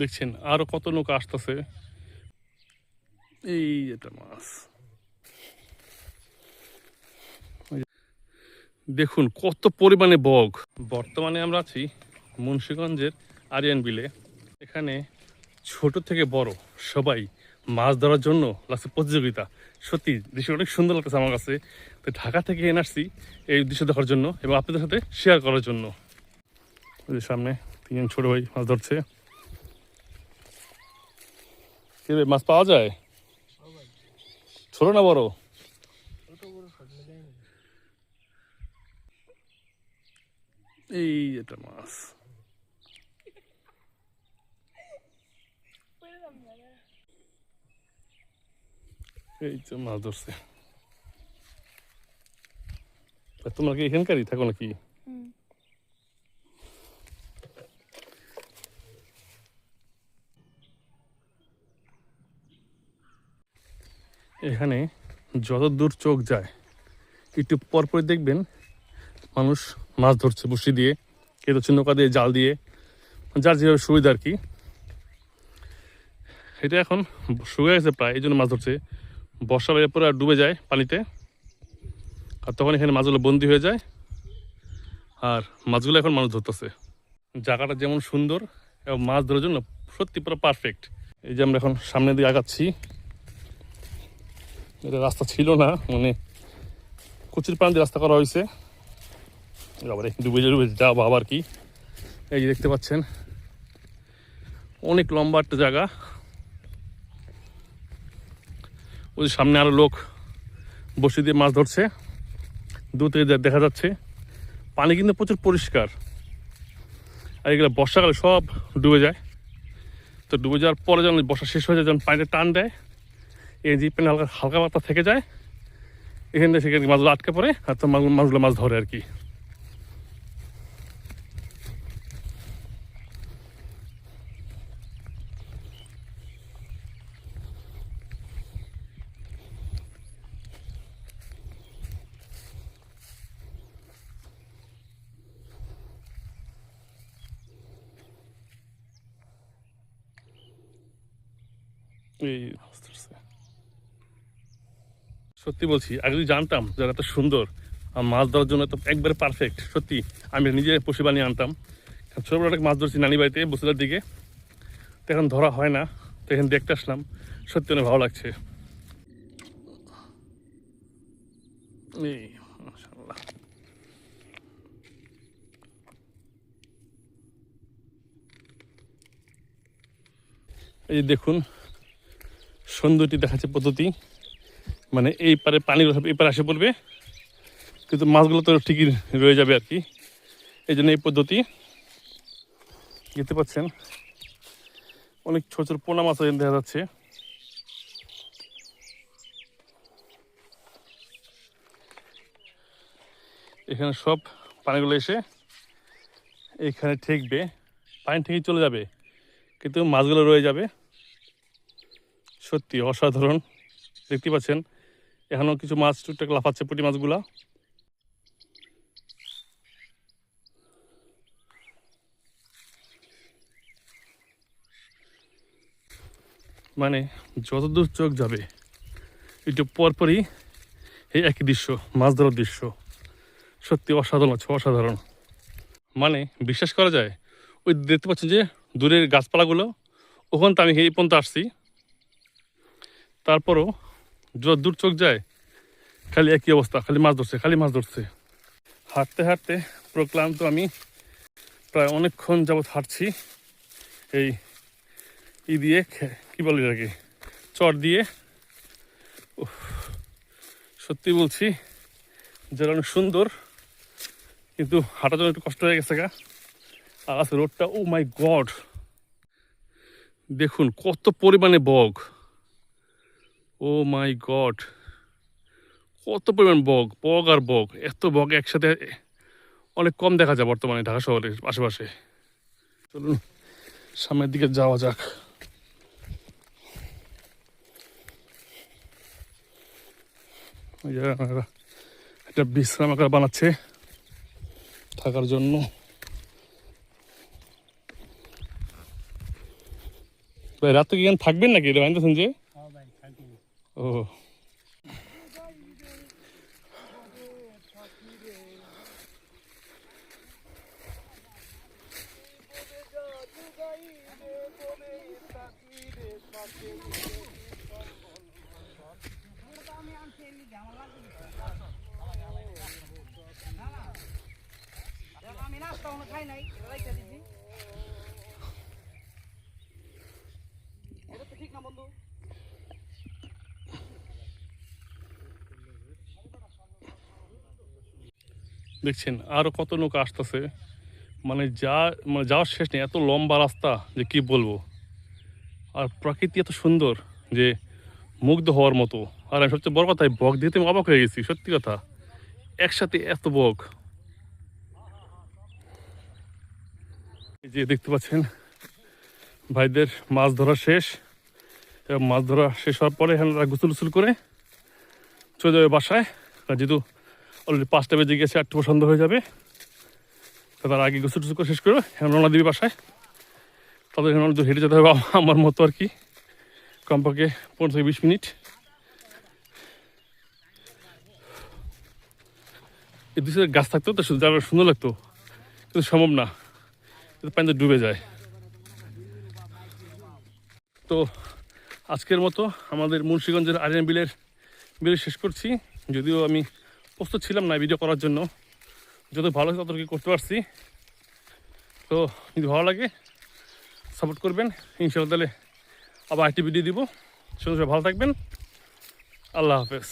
দেখছেন, আরও কত নৌকা আসতেছে। এই এটা মাছ। দেখুন, কত পরিমাণে বগ। বর্তমানে আমরা আছি মুন্সীগঞ্জের আরিয়ান বিলে। এখানে ছোট থেকে বড় সবাই মাছ ধরার জন্য লাগছে প্রতিযোগিতা। সত্যি দৃশ্য অনেক সুন্দর লাগতেছে আমার কাছে। তো ঢাকা থেকে এনে আসছি এই দৃশ্য দেখার জন্য এবং আপনাদের সাথে শেয়ার করার জন্য। সামনে তিনজন ছোট ভাই মাছ ধরছে। কি রে, মাছ পাওয়া যায়? ছোট না বড়? এই এটা মাছ। এই তো মাছ ধরছে। তোমরা কি এখানকারই থাকো নাকি? এখানে যত দূর চোখ যায়, একটু পরপর দেখবেন মানুষ মাছ ধরছে বসি দিয়ে কেউ হচ্ছে নৌকা দিয়ে, জাল দিয়ে। যার যেভাবে সুবিধা আর কি। এটা এখন শুয়ে গেছে প্রায়, এই জন্য মাছ ধরছে। বর্ষা বেড়ে পরে আর ডুবে যায় পানিতে। আর তখন এখানে মাছগুলো বন্দি হয়ে যায়। আর মাছগুলো এখন মানুষ ধরতেছে। জায়গাটা যেমন সুন্দর, এবং মাছ ধরার জন্য সত্যি পুরো পারফেক্ট এই যে আমরা এখন সামনে দিয়ে আগাচ্ছি। এটা রাস্তা ছিল না মানে কচুর প্রাণ দিয়ে রাস্তা করা হয়েছে। আবার ডুবে ডুবে যাব আবার কি। এই যে দেখতে পাচ্ছেন, অনেক লম্বা একটা জায়গা। ওই সামনে আরও লোক বসে দিয়ে মাছ ধরছে। দূর থেকে দেখা যাচ্ছে, পানি কিন্তু প্রচুর পরিষ্কার। আর এগুলো বর্ষাকালে সব ডুবে যায়। তো ডুবে যাওয়ার পরে যখন বর্ষা শেষ হয়ে যায়, যখন পানিতে টান দেয় এই যে পানি হালকা হালকা পাতা থেকে যায় এখান থেকে সেখানে মাছগুলো আটকে পড়ে, আর তো মাছগুলো মাছ ধরে আর কি এই। সত্যি বলছি, আগে যদি জানতাম যারা এত সুন্দর, আর মাছ ধরার জন্য তো একবারে পারফেক্ট সত্যি, আমি নিজে পশু বানিয়ে আনতাম। ছোটবেলা মাছ ধরছি নানি বাড়িতে, বসিলার দিকে। তো এখন ধরা হয় না, তো এখন দেখতে আসলাম, সত্যি অনেক ভালো লাগছে। এই। এই দেখুন সৌন্দর্যটি দেখাচ্ছে পদ্ধতি। মানে এই পারে পানিগুলো এই পারে আসে পড়বে। কিন্তু মাছগুলো তো ঠিকই রয়ে যাবে আর কি। এই জন্য এই পদ্ধতি। দেখতে পাচ্ছেন, অনেক ছোট ছোট পোনা মাছ দেখা যাচ্ছে। এখানে সব পানিগুলো এসে এখানে ঠেকবে। পানি ঠিকই চলে যাবে, কিন্তু মাছগুলো রয়ে যাবে। সত্যি অসাধারণ। দেখতে পাচ্ছেন এখনও কিছু মাছ টুকটাক লাফাচ্ছে পুঁটি মাছগুলা। মানে যতদূর চোখ যাবে, একটু পরপরই এই একই দৃশ্য, মাছ ধরার দৃশ্য। সত্যি অসাধারণ আছে অসাধারণ। মানে বিশ্বাস করা যায়, ওই দেখতে পাচ্ছেন যে দূরের গাছপালাগুলো, ওখান তো আমি এই পর্যন্ত আসছি। তারপরও যত দূর চোখ যায়, খালি একই অবস্থা, খালি মাছ ধরছে, খালি মাছ ধরছে। হাঁটতে হাঁটতে পুরো ক্লান্ত আমি, প্রায় অনেকক্ষণ যাবৎ হাঁটছি। এই ই দিয়ে কি বলে এটাকে? চট দিয়ে। সত্যি বলছি যেটা অনেক সুন্দর, কিন্তু হাঁটার জন্য একটু কষ্ট হয়ে গেছে গা। আর আছে রোডটা, ও মাই গড! দেখুন, কত পরিমাণে বগ ও মাই গড কত পরিমাণ বগ বগ আর বগ এত বগ একসাথে, অনেক কম দেখা যায় বর্তমানে ঢাকা শহরের আশেপাশে। চলুন, সামনের দিকে যাওয়া যাক। একটা বিশ্রামাগার বানাচ্ছে থাকার জন্য। ভাই রাতে কি থাকবেন নাকি? এটা জানতেছেন যে ও আমি নাস্তা খাই নাই রাইতে দিছি এটা তো ঠিক না বন্ধু। দেখছেন আরও কত নৌকা আসতেছে। মানে যা মানে যাওয়ার শেষ নেই, এত লম্বা রাস্তা, যে কি বলব। আর প্রকৃতি এত সুন্দর, যে মুগ্ধ হওয়ার মতো। আর আমি সবচেয়ে বড় কথা বক দিতে আমি অবাক হয়ে গেছি, সত্যি কথা। একসাথে এত বক। এই যে দেখতে পাচ্ছেন, ভাইদের মাছ ধরা শেষ। এবং মাছ ধরা শেষ হওয়ার পরে এখানে গোসল উসুল করে চলে যাবে বাসায়। যেহেতু অলরেডি পাঁচটা বেজে গেছে একটু সন্ধ্যা হয়ে যাবে। তো তার আগে গোসল টুসল করে শেষ করে এখন রওনা দিবি বাসায়। তাদের অনেক হেঁটে যেতে হবে আমার মতো আর কি। কমপক্ষে পনেরো থেকে বিশ মিনিট। এই দুই গাছ থাকতো, তো শুধু যারা সুন্দর লাগতো। কিন্তু সম্ভব না। পানিতে ডুবে যায়। তো আজকের মতো আমাদের মুন্সিগঞ্জের আরিয়ান বিলের বিল শেষ করছি। যদিও আমি প্রস্তুত ছিলাম না ভিডিও করার জন্য। যত ভালো তত কি করতে পারছি। তো যদি ভালো লাগে সাপোর্ট করবেন। ইনশাল্লাহ তাহলে আবার একটি ভিডিও দিব। সুন্দর ভালো থাকবেন। আল্লাহ হাফেজ।